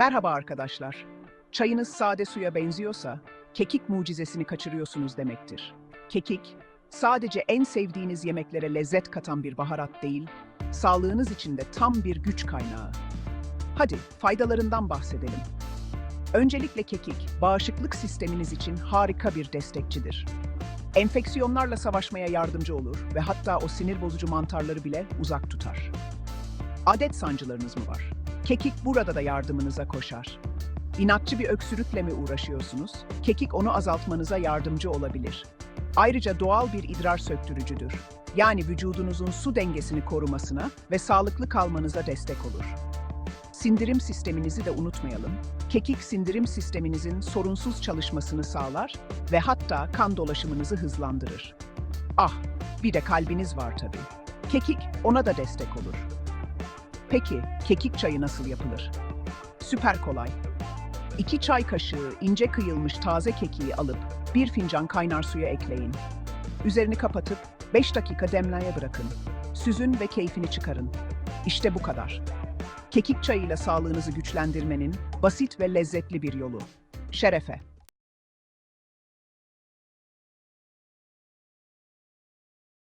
Merhaba arkadaşlar. Çayınız sade suya benziyorsa, kekik mucizesini kaçırıyorsunuz demektir. Kekik, sadece en sevdiğiniz yemeklere lezzet katan bir baharat değil, sağlığınız için de tam bir güç kaynağı. Hadi faydalarından bahsedelim. Öncelikle kekik, bağışıklık sisteminiz için harika bir destekçidir. Enfeksiyonlarla savaşmaya yardımcı olur ve hatta o sinir bozucu mantarları bile uzak tutar. Adet sancılarınız mı var? Kekik burada da yardımınıza koşar. İnatçı bir öksürükle mi uğraşıyorsunuz? Kekik onu azaltmanıza yardımcı olabilir. Ayrıca doğal bir idrar söktürücüdür. Yani vücudunuzun su dengesini korumasına ve sağlıklı kalmanıza destek olur. Sindirim sisteminizi de unutmayalım. Kekik sindirim sisteminizin sorunsuz çalışmasını sağlar ve hatta kan dolaşımınızı hızlandırır. Ah, bir de kalbiniz var tabii. Kekik ona da destek olur. Peki, kekik çayı nasıl yapılır? Süper kolay. 2 çay kaşığı ince kıyılmış taze kekiği alıp bir fincan kaynar suya ekleyin. Üzerini kapatıp 5 dakika demleye bırakın. Süzün ve keyfini çıkarın. İşte bu kadar. Kekik çayıyla sağlığınızı güçlendirmenin basit ve lezzetli bir yolu. Şerefe.